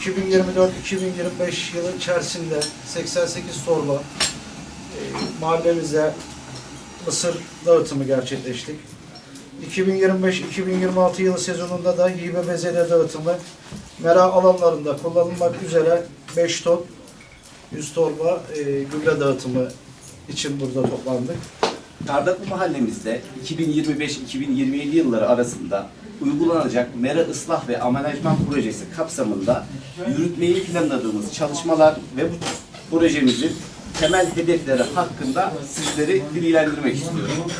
2024-2025 yılı içerisinde 88 torba e, mahallemize mısır dağıtımı gerçekleştik. 2025-2026 yılı sezonunda da hibe bezelye dağıtımı mera alanlarında kullanılmak üzere 5 ton 100 torba e, gübre dağıtımı için burada toplandık. Kardaklı mahallemizde 2025-2027 yılları arasında uygulanacak mera ıslah ve amenajman projesi kapsamında yürütmeyi planladığımız çalışmalar ve bu projemizin temel hedefleri hakkında sizleri bilgilendirmek istiyorum.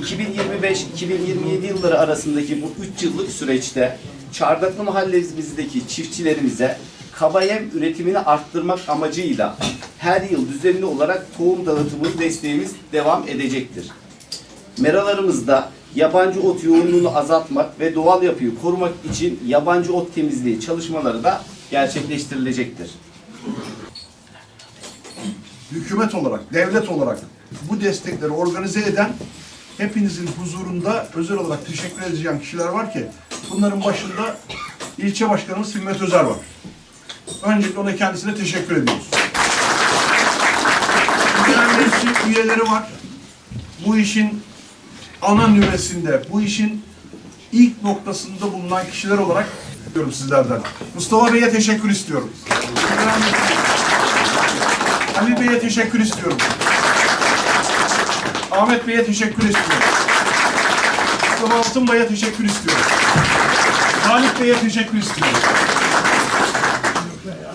2025-2027 yılları arasındaki bu 3 yıllık süreçte Çardaklı mahallemizdeki çiftçilerimize kaba yem üretimini arttırmak amacıyla her yıl düzenli olarak tohum dağıtımı desteğimiz devam edecektir. Meralarımızda yabancı ot yoğunluğunu azaltmak ve doğal yapıyı korumak için yabancı ot temizliği çalışmaları da gerçekleştirilecektir. hükümet olarak, devlet olarak bu destekleri organize eden hepinizin huzurunda özel olarak teşekkür edeceğim kişiler var ki bunların başında ilçe başkanımız Himmet Özer var. Öncelikle ona kendisine teşekkür ediyoruz. Üyeleri var. Bu işin ana nüvesinde, bu işin ilk noktasında bulunan kişiler olarak diyorum sizlerden. Mustafa Bey'e teşekkür istiyorum. Ali Bey'e teşekkür istiyorum. Ahmet Bey'e teşekkür istiyorum. Mustafa Altınbay'a teşekkür istiyorum. Halit Bey'e teşekkür istiyorum.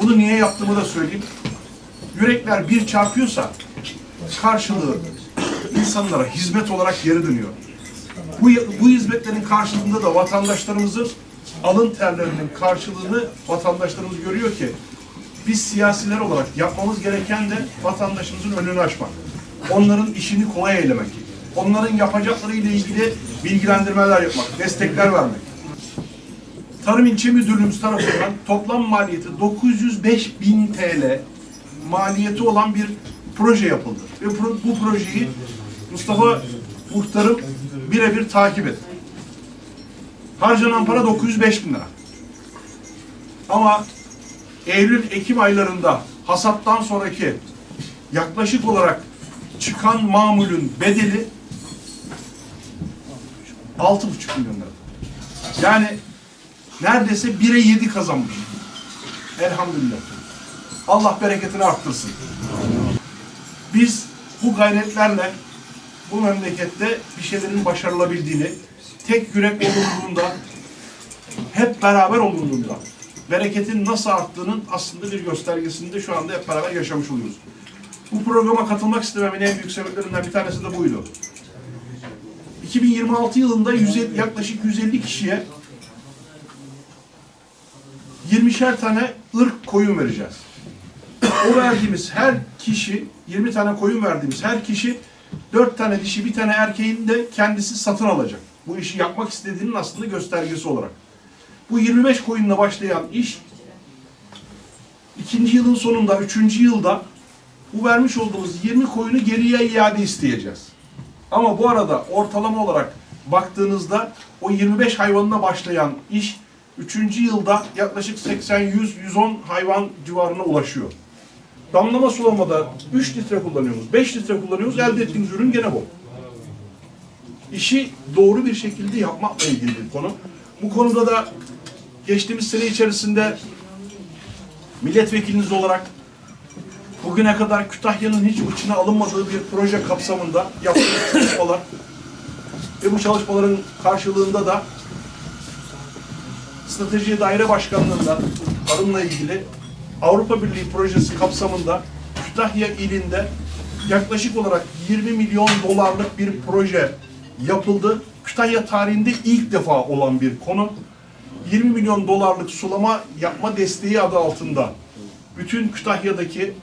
Bunu niye yaptığımı da söyleyeyim. Yürekler bir çarpıyorsa karşılığı insanlara hizmet olarak geri dönüyor. Bu, bu hizmetlerin karşılığında da vatandaşlarımızın alın terlerinin karşılığını vatandaşlarımız görüyor ki biz siyasiler olarak yapmamız gereken de vatandaşımızın önünü açmak. Onların işini kolay eylemek. Onların yapacakları ile ilgili bilgilendirmeler yapmak, destekler vermek. Tarım İlçe Müdürlüğümüz tarafından toplam maliyeti 905 bin TL maliyeti olan bir proje yapıldı. Ve bu projeyi Mustafa Muhtarım birebir takip etti. Harcanan para 905 bin lira. Ama Eylül-Ekim aylarında hasattan sonraki yaklaşık olarak çıkan mamulün bedeli 6,5 milyon lira. Yani neredeyse 1'e 7 kazanmış. Elhamdülillah. Allah bereketini arttırsın. Biz bu gayretlerle bu memlekette bir şeylerin başarılabildiğini, tek yürek olunduğunda, hep beraber olunduğunda, bereketin nasıl arttığının aslında bir göstergesini de şu anda hep beraber yaşamış oluyoruz. Bu programa katılmak istememin en büyük sebeplerinden bir tanesi de buydu. 2026 yılında 150, yaklaşık 150 kişiye 20'şer tane ırk koyun vereceğiz. O verdiğimiz her kişi, 20 tane koyun verdiğimiz her kişi 4 tane dişi, bir tane erkeğin de kendisi satın alacak. Bu işi yapmak istediğinin aslında göstergesi olarak. Bu 25 koyunla başlayan iş ikinci yılın sonunda, üçüncü yılda bu vermiş olduğumuz 20 koyunu geriye iade isteyeceğiz. Ama bu arada ortalama olarak baktığınızda o 25 hayvanla başlayan iş 3. yılda yaklaşık 80, 100, 110 hayvan civarına ulaşıyor. Damlama sulamada 3 litre kullanıyoruz, 5 litre kullanıyoruz, elde ettiğimiz ürün gene bu. İşi doğru bir şekilde yapmakla ilgili bir konu. Bu konuda da geçtiğimiz sene içerisinde milletvekiliniz olarak bugüne kadar Kütahya'nın hiç içine alınmadığı bir proje kapsamında yaptığımız çalışmalar ve bu çalışmaların karşılığında da Strateji Daire Başkanlığı'ndan tarımla ilgili Avrupa Birliği projesi kapsamında Kütahya ilinde yaklaşık olarak 20 milyon dolarlık bir proje yapıldı. Kütahya tarihinde ilk defa olan bir konu. 20 milyon dolarlık sulama yapma desteği adı altında bütün Kütahya'daki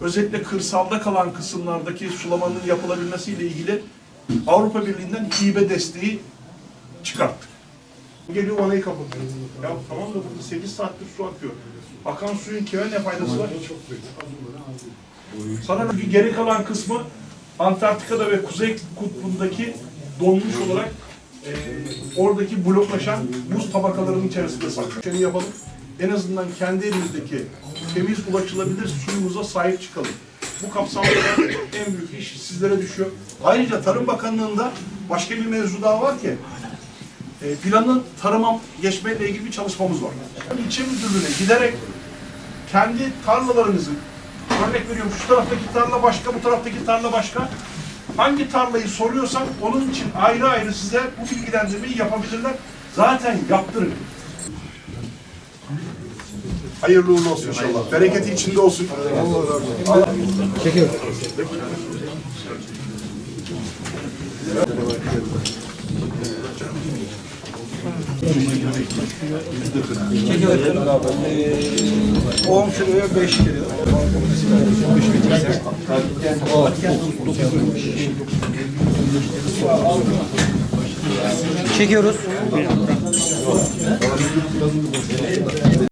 özellikle kırsalda kalan kısımlardaki sulamanın yapılabilmesiyle ilgili Avrupa Birliği'nden hibe desteği çıkarttık. Geliyor vanayı kapatıyor. Ya tamam da burada 8 saattir su akıyor. Akan suyun kime ne faydası var? Sana bir geri kalan kısmı Antarktika'da ve Kuzey Kutbu'ndaki donmuş olarak e, oradaki bloklaşan buz tabakalarının içerisinde saklıyor. Şunu yapalım. en azından kendi elimizdeki temiz ulaşılabilir suyumuza sahip çıkalım. Bu kapsamda en büyük iş sizlere düşüyor. Ayrıca Tarım Bakanlığı'nda başka bir mevzu daha var ki e, planın tarıma geçmeyle ilgili bir çalışmamız var. İlçe müdürlüğüne giderek kendi tarlalarınızın örnek veriyorum şu taraftaki tarla başka, bu taraftaki tarla başka. Hangi tarlayı soruyorsak onun için ayrı ayrı size bu bilgilendirmeyi yapabilirler. Zaten yaptırın. Hayırlı uğurlu olsun inşallah. Bereketi içinde olsun. Ee, 10 kiloya 5 kilo. Çekiyoruz.